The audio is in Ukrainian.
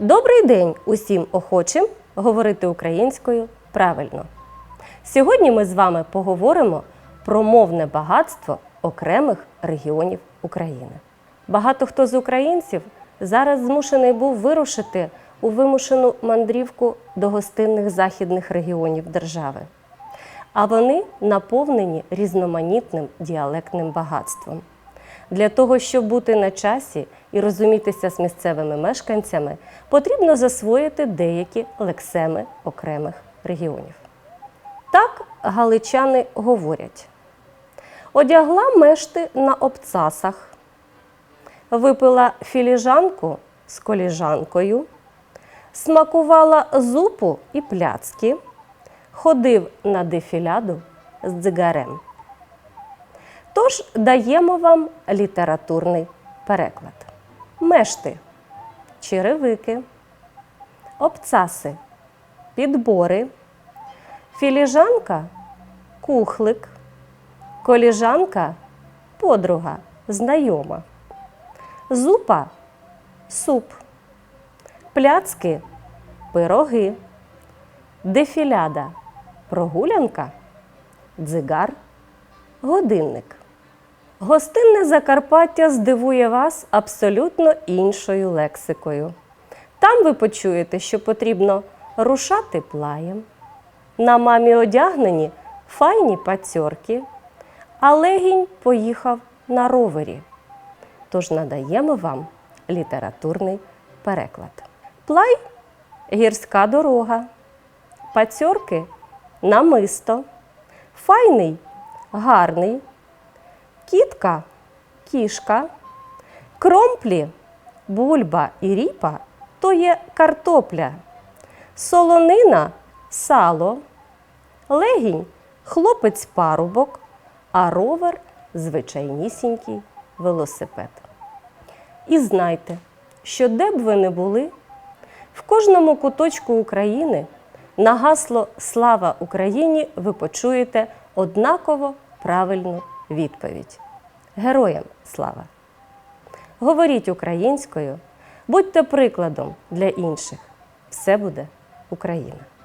Добрий день усім охочим говорити українською правильно. Сьогодні ми з вами поговоримо про мовне багатство окремих регіонів України. Багато хто з українців зараз змушений був вирушити у вимушену мандрівку до гостинних західних регіонів держави. А вони наповнені різноманітним діалектним багатством. Для того, щоб бути на часі і розумітися з місцевими мешканцями, потрібно засвоїти деякі лексеми окремих регіонів. Так галичани говорять: одягла мешти на обцасах, випила філіжанку з коліжанкою, смакувала зупу і пляцки, ходив на дефіляду з дзигарем. Тож даємо вам літературний переклад. Мешти, черевики, обцаси, підбори, філіжанка, кухлик, коліжанка, подруга, знайома, зупа, суп, пляцки, пироги, дефіляда, прогулянка, дзигар, годинник. Гостинне Закарпаття здивує вас абсолютно іншою лексикою. Там ви почуєте, що потрібно рушати плаєм. На мамі одягнені файні пацьорки, а легінь поїхав на ровері. Тож надаємо вам літературний переклад. Плай гірська дорога, пацьорки намисто, файний гарний, кітка кішка, кромплі бульба і ріпа то є картопля, солонина сало, легінь хлопець парубок, а ровер звичайнісінький велосипед. І знайте, що де б ви не були, в кожному куточку України на гасло Слава Україні ви почуєте однаково правильну відповідь. Героям слава! Говоріть українською, будьте прикладом для інших. Все буде Україна!